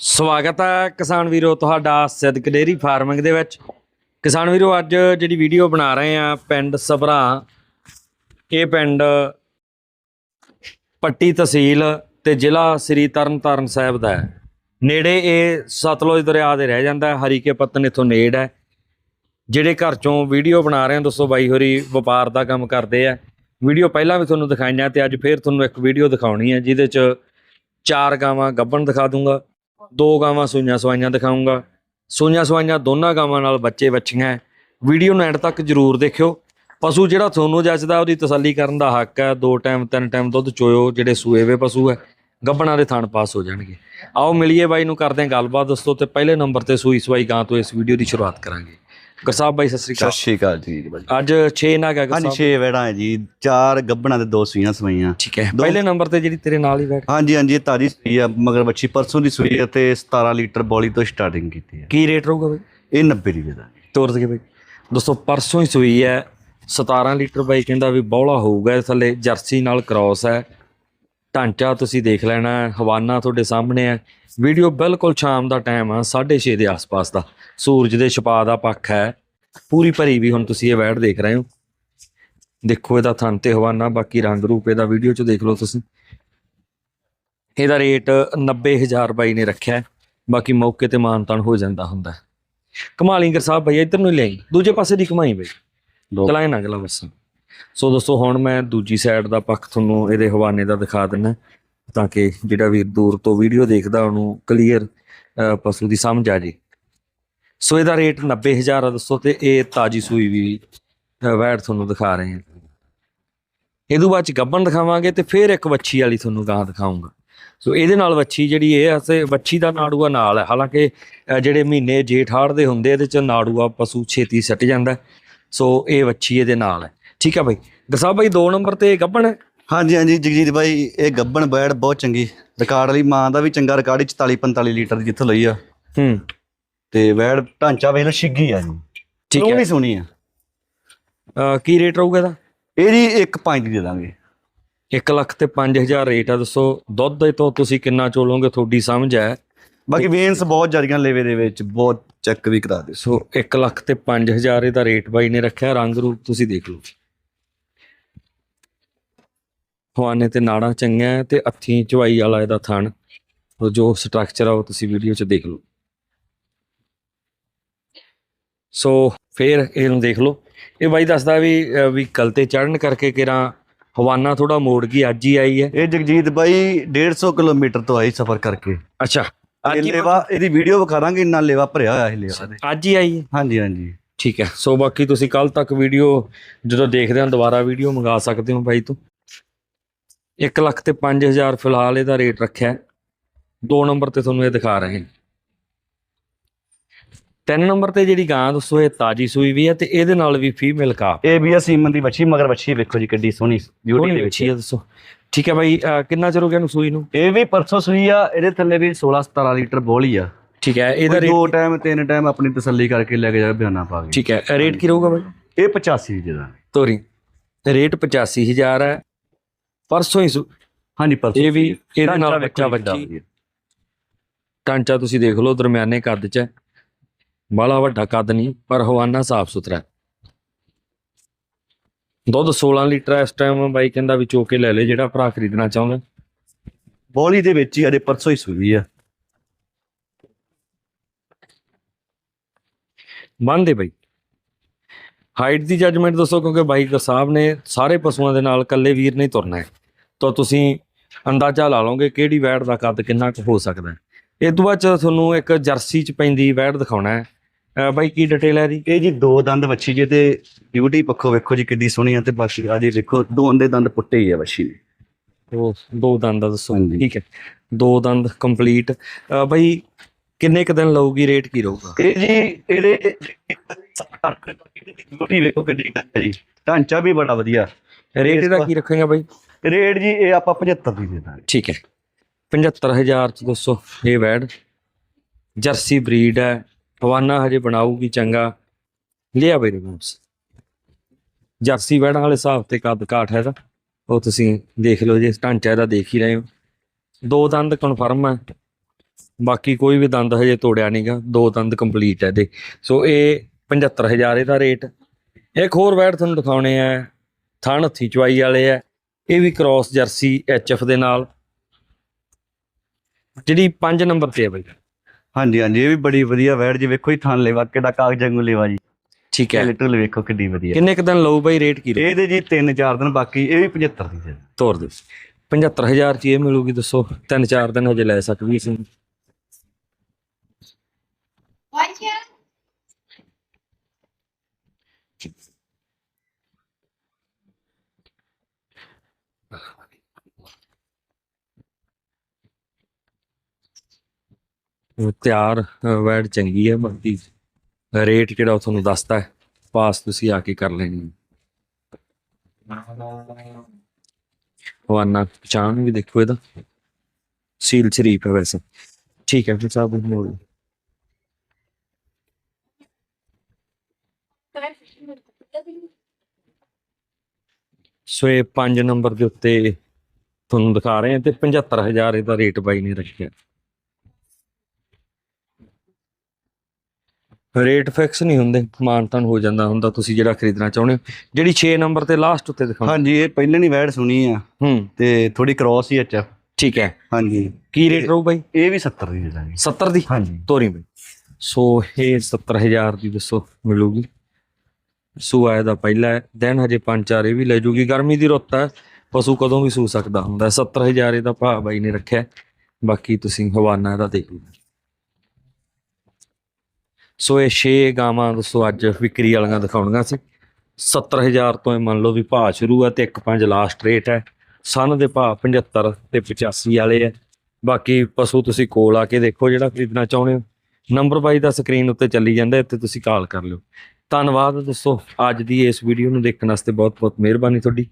ਸਵਾਗਤ ਹੈ ਕਿਸਾਨ ਵੀਰੋ ਤੁਹਾਡਾ ਸਿੱਧਕ ਡੇਰੀ ਫਾਰਮਿੰਗ ਦੇ ਵਿੱਚ। ਕਿਸਾਨ ਵੀਰੋ, ਅੱਜ ਜਿਹੜੀ ਵੀਡੀਓ ਬਣਾ ਰਹੇ ਆ ਪਿੰਡ ਸਭਰਾ, ਇਹ ਪਿੰਡ ਪੱਟੀ ਤਹਿਸੀਲ ਤੇ ਜ਼ਿਲ੍ਹਾ ਸ੍ਰੀ ਤਰਨਤਾਰਨ ਸਾਹਿਬ ਦਾ ਹੈ। ਨੇੜੇ ਇਹ ਸਤਲੁਜ ਦਰਿਆ ਦੇ ਰਹਿ ਜਾਂਦਾ ਹੈ, ਹਰੀਕੇ ਪੱਤਨ ਇਥੋਂ ਨੇੜ ਹੈ। ਜਿਹੜੇ ਘਰ ਚੋਂ ਵੀਡੀਓ ਬਣਾ ਰਹੇ ਆ ਦੋਸਤੋ ਬਾਈ ਹੋਰੀ ਵਪਾਰ ਦਾ ਕੰਮ ਕਰਦੇ ਆ। ਵੀਡੀਓ ਪਹਿਲਾਂ ਵੀ ਤੁਹਾਨੂੰ ਦਿਖਾਈਆਂ ਤੇ ਅੱਜ ਫੇਰ ਤੁਹਾਨੂੰ ਇੱਕ ਵੀਡੀਓ ਦਿਖਾਉਣੀ ਹੈ ਜਿਹਦੇ 'ਚ ਚਾਰ ਗਾਵਾਂ ਗੱਬਣ ਦਿਖਾ ਦੂੰਗਾ। ਦੋ ਗਾਵਾਂ ਸੂਈਆਂ ਸਵਾਈਆਂ ਦਿਖਾਉਂਗਾ। ਸੂਈਆਂ ਸਵਾਈਆਂ ਦੋਨਾਂ ਗਾਵਾਂ ਨਾਲ ਬੱਚੇ ਵੱਛੀਆਂ ਵੀਡੀਓ ਨੂੰ ਐਂਡ ਤੱਕ ਜਰੂਰ ਦੇਖਿਓ। ਪਸ਼ੂ ਜਿਹੜਾ ਤੁਹਾਨੂੰ ਜੱਜਦਾ ਉਹਦੀ ਤਸੱਲੀ ਕਰਨ ਦਾ ਹੱਕ ਹੈ ਦੋ ਟਾਈਮ, ਤਿੰਨ ਟਾਈਮ ਦੁੱਧ ਚੋਇਓ, ਜਿਹੜੇ ਸੂਏ ਵੇ ਪਸ਼ੂ ਹੈ ਗੱਭਣਾਂ ਦੇ ਥਾਣ ਪਾਸ ਹੋ ਜਾਣਗੇ। ਆਓ ਮਿਲੀਏ ਬਾਈ ਨੂੰ ਕਰਦੇ ਹਾਂ ਗੱਲਬਾਤ ਦੋਸਤੋ, ਤੇ ਪਹਿਲੇ ਨੰਬਰ ਤੇ ਸੂਈ ਸਵਾਈ ਗਾਂ ਤੋਂ ਇਸ ਵੀਡੀਓ ਦੀ ਸ਼ੁਰੂਆਤ ਕਰਾਂਗੇ। ਗੁਰਸਾਹਿਬ ਬਾਈ ਸਤਿ ਸ੍ਰੀ ਸਤਿ ਅਕਾਲ ਸ਼੍ਰੀ ਅਕਾਲ ਜੀ ਅੱਜ 6 ਨਾਗ ਹੈ ਹਾਂਜੀ ਗੁਰਸਾਹਿਬ 6 ਵੈੜਾਂ ਹੈ ਜੀ। ਚਾਰ ਗੱਬਣਾ ਤੇ ਦੋ ਸੂਈਆਂ ਸਵਾਈਆਂ। ਠੀਕ ਹੈ। ਪਹਿਲੇ ਨੰਬਰ ਤੇ ਜਿਹੜੀ ਤੇਰੇ ਨਾਲ ਹੀ ਬੈਠ ਹਾਂਜੀ ਹਾਂਜੀ ਇਹ ਤਾਜੀ ਸੂਈ ਆ। ਮਗਰ ਬੱਚੀ ਪਰਸੋਂ ਦੀ ਸੂਈ ਹੈ ਤੇ 17 ਲੀਟਰ ਬੋਲੀ ਤੋਂ ਸਟਾਰਟਿੰਗ ਕੀਤੀ ਹੈ ਕੀ ਰੇਟ ਰਹੂਗਾ ਬਾਈ? ਇਹ 90 ਰੁਪਏ ਦਾ ਤੋਰ ਦੇ ਬਈ। ਦੋਸਤੋ ਪਰਸੋਂ ਹੀ ਸੂਈ ਹੈ। 17 ਲੀਟਰ ਬਾਈ ਕਹਿੰਦਾ ਵੀ ਬੌਲਾ ਹੋਊਗਾ ਇਹ ਥੱਲੇ। ਜਰਸੀ ਨਾਲ ਕ੍ਰਾਸ ਹੈ। ਢਾਂਚਾ ਤੁਸੀਂ ਦੇਖ ਲੈਣਾ ਹੈ, ਹਵਾਨਾ ਤੁਹਾਡੇ ਸਾਹਮਣੇ ਹੈ। ਵੀਡੀਓ ਬਿਲਕੁਲ ਸ਼ਾਮ ਦਾ ਟਾਈਮ ਆ 6:30 ਦੇ ਆਸ-ਪਾਸ ਦਾ। ਸੂਰਜ ਦੇ ਛਪਾ ਦਾ ਪੱਖ ਹੈ। ਪੂਰੀ ਭਰੀ ਵੀ ਹੁਣ ਤੁਸੀਂ ਇਹ ਵੈੜ ਦੇਖ ਰਹੇ ਹੋ। ਦੇਖੋ ਇਹਦਾ ਥਣ ਤੇ ਹਵਾਨਾ ਬਾਕੀ ਰੰਗ ਰੂਪ ਇਹਦਾ ਵੀਡੀਓ 'ਚ ਦੇਖ ਲਓ ਤੁਸੀਂ। ਇਹਦਾ ਰੇਟ 90000 ਬਾਈ ਨੇ ਰੱਖਿਆ। ਬਾਕੀ ਮੌਕੇ ਤੇ ਮਾਨਤਾਨ ਹੋ ਜਾਂਦਾ ਹੁੰਦਾ। ਕਮਾਲਿੰਗਰ ਸਾਹਿਬ ਭਈ ਇੱਧਰ ਨੂੰ ਹੀ ਲਿਆਈ। ਦੂਜੇ ਪਾਸੇ ਦੀ ਕਮਾਈ ਬਈ। ਚਲਾਏ ਨਾ ਗਲਾ ਬਸ। ਸੋ ਦੋਸਤੋ ਹੁਣ ਮੈਂ ਦੂਜੀ ਸਾਈਡ ਦਾ ਪੱਖ ਤੁਹਾਨੂੰ ਇਹਦੇ ਹਵਾਨੇ ਦਾ ਦਿਖਾ ਦਿੰਨਾ ਤਾਂ ਕਿ ਜਿਹੜਾ ਵੀਰ ਦੂਰ ਤੋਂ ਵੀਡੀਓ ਦੇਖਦਾ ਉਹਨੂੰ ਕਲੀਅਰ ਪਸ਼ੂ ਦੀ ਸਮਝ ਆ ਜੇ। ਸੋ ਇਹਦਾ ਰੇਟ 90000 ਆ ਦੋਸਤੋ ਤੇ ਇਹ ਤਾਜੀ ਸੂਈ ਵੀ ਵੈੜ ਤੁਹਾਨੂੰ ਦਿਖਾ ਰਹੇ ਹਾਂ। ਇਹਦੋਂ ਬਾਅਦ ਚ ਗੱਬਣ ਦਿਖਾਵਾਂਗੇ ਤੇ ਫਿਰ ਇੱਕ ਵੱਛੀ ਵਾਲੀ ਤੁਹਾਨੂੰ ਗਾਂ ਦਿਖਾਉਂਗਾ। ਸੋ ਇਹਦੇ ਨਾਲ ਵੱਛੀ ਜਿਹੜੀ ਇਹ ਤੇ ਵੱਛੀ ਦਾ ਨਾੜੂਆ ਨਾਲ ਹੈ ਹਾਲਾਂਕਿ ਜਿਹੜੇ ਮਹੀਨੇ ਜੇਠ ਹਾੜ ਦੇ ਹੁੰਦੇ ਇਹਦੇ ਚ ਨਾੜੂਆ ਪਸ਼ੂ ਛੇਤੀ ਸੱਟ ਜਾਂਦਾ। ਸੋ ਇਹ ਵੱਛੀ ਇਹਦੇ ਨਾਲ ਹੈ ਠੀਕ ਹੈ ਬਾਈ। ਦਸਾਬ ਬਾਈ 2 ਨੰਬਰ ਤੇ ਗੱਬਣ? ਹੈ ਹਾਂਜੀ ਹਾਂਜੀ ਜਗਜੀਤ ਬਾਈ ਇਹ ਗੱਬਣ ਬੈੜ ਬਹੁਤ ਚੰਗੀ। ਰਿਕਾਰਡ ਵਾਲੀ ਮਾਂ ਦਾ ਵੀ ਚੰਗਾ ਰਿਕਾਰਡ ਹੀ 44 45 ਲੀਟਰ ਜਿੱਥੋਂ ਲਈ ਆ। ਹੂੰ। ਤੇ ਬੈੜ ਢਾਂਚਾ ਵੇਖ ਲਓ ਛਿੱਗੀ ਆ ਜੀ। ਠੀਕ ਉਹ ਹੈ। ਵੀ ਸੋਹਣੀ ਆ। ਅ, ਕੀ ਰੇਟ ਰਹੂਗਾ ਇਹਦਾ? ਇਹ ਜੀ ਇੱਕ ਪੰਜ ਦੀ ਦੇ ਦਾਂਗੇ। 1 ਲੱਖ ਤੇ 5000 ਰੇਟ ਆ ਦੱਸੋ ਦੁੱਧ ਦੇ ਤੋਂ ਤੁਸੀਂ ਕਿੰਨਾ ਚੋਲੋਗੇ ਤੁਹਾਡੀ ਸਮਝ ਹੈ। ਬਾਕੀ ਵੇਨਸ ਬਹੁਤ ਜ਼ਿਆਦੀਆਂ ਲੇਵੇ ਦੇ ਵਿੱਚ ਬਹੁਤ ਚੈੱਕ ਵੀ ਕਰਾ ਦਿਓ। ਸੋ 1 ਲੱਖ ਤੇ 5000 ਇਹਦਾ ਰੇਟ ਬਾਈ ਨੇ ਰੱਖਿਆ ਰੰਗ ਰੂਪ ਤੁਸੀਂ ਦੇਖ ਲਓ। ਹਵਾਨੇ ਤੇ ਨਾੜਾਂ ਚੰਗੀਆਂ ਹੈ ਤੇ ਅੱਥੀ ਚਵਾਈ ਵਾਲਾ ਇਹਦਾ ਥਣ। ਉਹ ਜੋ ਸਟਰਕਚਰ ਆ ਉਹ ਤੁਸੀਂ ਵੀਡੀਓ 'ਚ ਦੇਖ ਲਓ। ਸੋ ਫੇਰ ਇਹਨੂੰ ਦੇਖ ਲਓ। ਇਹ ਬਾਈ ਦੱਸਦਾ ਵੀ ਵਹੀਕਲ ਤੇ ਚੜਨ ਕਰਕੇ ਕਿਰਾਂ ਹਵਾਨਾ ਥੋੜਾ ਮੋੜ ਗਈ ਅੱਜ ਹੀ ਆਈ ਹੈ। ਇਹ ਜਗਜੀਤ ਬਾਈ 150 ਕਿਲੋਮੀਟਰ ਤੋਂ ਆਈ ਸਫ਼ਰ ਕਰਕੇ। ਅੱਛਾ। ਇਹ ਲੇਵਾ ਇਹਦੀ ਵੀਡੀਓ ਵਿਖਾ ਦਾਂਗੇ ਇੰਨਾ ਲੇਵਾ ਭਰਿਆ ਹੋਇਆ ਇਹ ਲੇਵਾ ਦੇ। ਅੱਜ ਹੀ ਆਈ ਹੈ। ਹਾਂਜੀ ਹਾਂਜੀ। ਠੀਕ ਹੈ। ਸੋ ਬਾਕੀ ਤੁਸੀਂ ਕੱਲ ਤੱਕ ਵੀਡੀਓ ਜਦੋਂ ਦੇਖਦੇ ਹੋ ਦੁਬਾਰਾ ਵੀਡੀਓ ਮੰਗਾ ਸਕਦੇ ਹੋ ਬਾਈ ਤੋਂ। 1 ਲੱਖ ਤੇ 5000 ਫਿਲਹਾਲ ਇਹਦਾ ਰੇਟ ਰੱਖਿਆ। ਦੋ ਨੰਬਰ ਤੇ ਤੁਹਾਨੂੰ ਇਹ ਦਿਖਾ ਰਹੇ ਹਾਂ ਤਿੰਨ ਨੰਬਰ ਤੇ ਜਿਹੜੀ ਗਾਂ ਦੱਸੋ ਇਹ ਤਾਜੀ ਸੂਈ ਵੀ ਹੈ ਤੇ ਇਹਦੇ ਨਾਲ ਵੀ ਫੀਮੇਲ ਕਾਫ ਇਹ ਵੀ ਆ ਸੀਮਨ ਦੀ ਬੱਚੀ ਮਗਰ ਬੱਚੀ ਵੇਖੋ ਜੀ ਕਿੱਡੀ ਸੋਹਣੀ ਬਿਊਟੀ ਦੇ ਵਿੱਚ ਅੱਛੀ ਹੈ ਦੱਸੋ। ਠੀਕ ਹੈ ਅਹ ਕਿੰਨਾ ਚਿਰ ਹੋ ਗਿਆ ਨੂੰ ਸੂਈ ਨੂੰ? ਇਹ ਵੀ ਪਰਸੋਂ ਸੂਈ ਆ ਇਹਦੇ ਥੱਲੇ ਵੀ 16 17 ਲੀਟਰ ਬੋਲੀ ਆ। ਠੀਕ ਹੈ ਇਹਦਾ ਕੋਈ ਦੋ ਰੇਟ ਟਾਈਮ ਤਿੰਨ ਟਾਈਮ ਆਪਣੀ ਤਸੱਲੀ ਕਰਕੇ ਲੈ ਕੇ ਜਾ ਬਿਆਨਾ ਪਾ ਕੇ। ਠੀਕ ਹੈ ਰੇਟ ਕੀ ਰਹੂਗਾ ਬਾਈ? ਇਹ 85 ਜਿਹਦਾ ਤੋਰੀ। ਰੇਟ 85000 ਹੈ ਪਰਸੋਂ ਹੀ ਹਾਂਜੀ ਪਰਸੋਂ ਇਹ ਵੀ ਇਹਦੇ ਨਾਲ ਬੱਚਾ ਬੱਚੀ ਟਾਂਚਾ ਤੁਸੀਂ ਦੇਖ ਲਓ ਦਰਮਿਆਨੇ ਕੱਦ 'ਚ। ਹੈ ਬਾਲਾ ਵੱਡਾ ਕੱਦ ਨਹੀਂ ਪਰ ਹਵਾਨਾ ਸਾਫ਼ ਸੁਥਰਾ ਦੁੱਧ 16 ਲੀਟਰ ਇਸ ਟਾਈਮ ਬਾਈ ਕਹਿੰਦਾ ਵੀ ਚੋ ਕੇ ਲੈ ਲੈ ਜਿਹੜਾ ਭਰਾ ਖਰੀਦਣਾ ਚਾਹੁੰਦਾ। ਬੋਲੀ ਦੇ ਵਿੱਚ ਹੀ ਅਜੇ ਪਰਸੋਂ ਹੀ ਸੂਈ ਆ। ਬੰਦੇ ਬਾਈ। ਹਾਈਟ ਦੀ ਜੱਜਮੈਂਟ ਦੱਸੋ ਕਿਉਂਕਿ ਬਾਈ ਸਾਹਿਬ ਨੇ ਸਾਰੇ ਪਸ਼ੂਆਂ ਦੇ ਨਾਲ ਇਕੱਲੇ ਵੀਰ ਨਹੀਂ ਤੁਰਨਾ ਹੈ। ਤਾਂ ਤੁਸੀਂ ਅੰਦਾਜ਼ਾ ਲਾ ਲਓਗੇ ਕਿਹੜੀ ਵੈੜ ਦਾ ਕੱਦ ਕਿੰਨਾ ਕੁ ਹੋ ਸਕਦਾ ਹੈ। ਇਹ ਤੋਂ ਬਾਅਦ ਤੁਹਾਨੂੰ ਇੱਕ ਜਰਸੀ 'ਚ ਪੈਂਦੀ ਵੈੜ ਦਿਖਾਉਣਾ ਹੈ। ਅਹ ਬਾਈ ਕੀ ਡਿਟੇਲ ਹੈ ਦੀ ਇਹ ਜੀ ਦੋ ਦੰਦ ਵੱਛੀ ਜੇ ਤੇ ਬਿਊਟੀ ਪੱਖੋਂ ਵੇਖੋ ਜੀ ਕਿੱਡੀ ਸੋਹਣੀ ਆ ਤੇ ਬਾਕੀ ਆ ਜੀ ਵੇਖੋ ਦੋ ਦੇ ਦੰਦ ਪੁੱਟੇ ਹੀ ਆ ਵੱਛੀ ਨੇ ਉਹ ਦੋ ਦੰਦ ਦਾ ਦੱਸੋ। ਹਾਂਜੀ। ਠੀਕ ਹੈ। ਦੋ ਦੰਦ ਕੰਪਲੀਟ ਬਾਈ ਕਿੰਨੇ ਕ ਦਿਨ ਲਊਗੀ ਰੇਟ ਕੀ ਰਹੂਗਾ? ਇਹ ਜੀ ਇਹਦੇ ਬਿਊਟੀ ਵੇਖੋ ਕਿੱਡੀ ਹੈ ਜੀ। ਢਾਂਚਾ ਵੀ ਬੜਾ ਵਧੀਆ। ਰੇਟ ਇਹਦਾ ਕੀ ਰੱਖੇਗਾ ਬਾਈ? ਰੇਟ ਜੀ ਇਹ ਆਪਾਂ 75 ਦੀ ਦੇ ਦਾਂਗੇ। ਠੀਕ ਹੈ। 75000 ਚ ਦੋਸਤੋ ਇਹ ਵੈੜ। ਜਰਸੀ ਬਰੀਡ ਹੈ। ਹਵਾਨਾ ਹਜੇ ਬਣਾਊਗੀ ਚੰਗਾ। ਲਿਆ ਬਈ ਰਮਸ ਜਰਸੀ ਵੈੜਾਂ ਵਾਲੇ ਹਿਸਾਬ ਤੇ ਕੱਦ ਕਾਠ ਹੈ ਇਹਦਾ। ਉਹ ਤੁਸੀਂ ਦੇਖ ਲਓ ਜੇ ਢਾਂਚਾ ਇਹਦਾ ਦੇਖ ਹੀ ਰਹੇ ਹੋ। ਦੋ ਦੰਦ ਕਨਫਰਮ ਹੈ। ਬਾਕੀ ਕੋਈ ਵੀ ਦੰਦ ਹਜੇ ਤੋੜਿਆ ਨਹੀਂਗਾ ਦੋ ਦੰਦ ਕੰਪਲੀਟ ਹੈ ਇਹਦੇ। ਸੋ ਇਹ 75000 ਇਹਦਾ ਰੇਟ। ਇੱਕ ਹੋਰ ਵੈਟ ਤੁਹਾਨੂੰ ਦਿਖਾਉਣੇ ਆ। ਥਣ ਹੱਥੀ ਚਵਾਈ ਵਾਲੇ ਆ। ਇਹ ਵੀ ਕ੍ਰਾਸ ਜਰਸੀ ਐਚਐਫ ਦੇ ਨਾਲ। ਜਿਹੜੀ 5 ਨੰਬਰ ਤੇ ਹੈ ਬਈ। ਹਾਂਜੀ ਹਾਂਜੀ ਇਹ ਵੀ ਬੜੀ ਵਧੀਆ ਵੈੜ ਜੀ ਵੇਖੋ ਹੀ ਥਾਂ ਲੈਵਾ ਕਿਹੜਾ ਕਾਗਜ਼ ਵਾਂਗੂ ਲੈਵਾ ਜੀ। ਠੀਕ ਹੈ। ਲਿਟਲ ਵੇਖੋ ਕਿੱਡੀ ਵਧੀਆ। ਕਿੰਨੇ ਕੁ ਦਿਨ ਲਊ ਬਈ ਰੇਟ ਕੀ ਰਹੂ? ਇਹਦੇ ਜੀ 3-4 ਦਿਨ ਬਾਕੀ ਇਹ ਵੀ 75 ਦੀ ਜੀ ਤੋਰ ਦਿਓ। 75000 ਚ ਇਹ ਮਿਲੂਗੀ ਦੱਸੋ ਤਿੰਨ ਚਾਰ ਦਿਨ ਹਜੇ ਲੈ ਸਕਦੀ ਸੀ What ਤਿਆਰ ਅ, ਚੰਗੀ ਹੈ ਬਾਕੀ ਰੇਟ ਜਿਹੜਾ ਉਹ ਤੁਹਾਨੂੰ ਦੱਸਦਾ ਹੈ। ਪਾਸ ਤੁਸੀਂ ਆ ਕੇ ਕਰ ਲੈਣੀ ਉਹ ਪਛਾਣ ਵੀ ਦੇਖੋ ਇਹਦਾ। ਸੀਲ ਸ਼ਰੀਫ ਹੈ ਵੈਸੇ। ਠੀਕ ਹੈ ਫਿਰ ਸਾਹਿਬ ਮੋੜ ਸੋ ਇਹ 5 ਨੰਬਰ ਦੇ ਉੱਤੇ ਤੁਹਾਨੂੰ ਦਿਖਾ ਰਹੇ ਹਾਂ ਤੇ 75000 ਇਹਦਾ ਰੇਟ ਬਾਈ ਨੇ ਰੱਖਿਆ। ਰੇਟ ਫਿਕਸ ਨਹੀਂ ਹੁੰਦੇ ਮਾਨਤਨ ਹੋ ਜਾਂਦਾ ਹੁੰਦਾ ਤੁਸੀਂ ਜਿਹੜਾ ਖਰੀਦਣਾ ਚਾਹੁੰਦੇ ਹੋ। ਜਿਹੜੀ 6 ਨੰਬਰ ਤੇ ਲਾਸਟ ਉੱਤੇ ਦਿਖਾਉਂ ਹਾਂਜੀ ਇਹ ਪਹਿਲਾਂ ਨਹੀਂ ਵੈੜ ਸੁਣੀ ਆ। ਹੂੰ। ਤੇ ਥੋੜੀ ਕ੍ਰਾਸ ਹੀ ਅੱਛਾ ਠੀਕ ਹੈ। ਹਾਂਜੀ। ਕੀ ਰੇਟ ਰਹੂ ਬਾਈ? ਇਹ ਵੀ 70 ਦੀ ਦੇ ਦਾਂਗੇ 70 ਦੀ? ਹਾਂਜੀ। ਤੋਰੀ ਬਾਈ। ਸੋ ਇਹ 70000 ਦੀ ਦੱਸੋ ਮਿਲੂਗੀ। ਸੂਆ ਇਹਦਾ ਪਹਿਲਾ ਹੈ ਦਿਨ ਹਜੇ ਪੰਜ ਚਾਰ ਇਹ ਵੀ ਲੈ ਜੂਗੀ। ਗਰਮੀ ਦੀ ਰੁੱਤ ਹੈ ਪਸ਼ੂ ਕਦੋਂ ਵੀ ਸੂ ਸਕਦਾ ਹੁੰਦਾ। ਹੈ। 70000 ਇਹਦਾ ਭਾਅ ਬਾਈ ਨੇ ਰੱਖਿਆ। ਬਾਕੀ ਤੁਸੀਂ ਹਵਾਨਾ ਇਹਦਾ ਦੇਖ ਲਓ। ਸੋ ਇਹ 6 ਗਾਵਾਂ, ਦੱਸੋ ਅੱਜ ਵਿਕਰੀ ਵਾਲੀਆਂ ਦਿਖਾਉਣੀਆਂ ਸੀ। 70000 ਤੋਂ ਇਹ ਮੰਨ ਲਓ ਵੀ ਭਾਅ ਸ਼ੁਰੂ ਹੈ ਤੇ 1.5 ਲਾਸਟ ਰੇਟ ਹੈ। ਸਨ ਦੇ ਭਾਅ 75 ਤੇ 85 ਵਾਲੇ ਹੈ। ਬਾਕੀ ਪਸ਼ੂ ਤੁਸੀਂ ਕੋਲ ਆ ਕੇ ਦੇਖੋ ਜਿਹੜਾ ਖਰੀਦਣਾ ਚਾਹੁੰਦੇ ਹੋ। ਨੰਬਰ ਬਾਈ ਦਾ ਸਕਰੀਨ ਉੱਤੇ ਚੱਲੀ ਜਾਂਦਾ, ਇੱਥੇ ਤੁਸੀਂ ਕਾਲ ਕਰ ਲਿਓ। ਧੰਨਵਾਦ ਦੋਸਤੋ ਅੱਜ ਦੀ ਇਸ ਵੀਡੀਓ ਨੂੰ ਦੇਖਣ ਵਾਸਤੇ ਬਹੁਤ ਬਹੁਤ ਮਿਹਰਬਾਨੀ ਤੁਹਾਡੀ।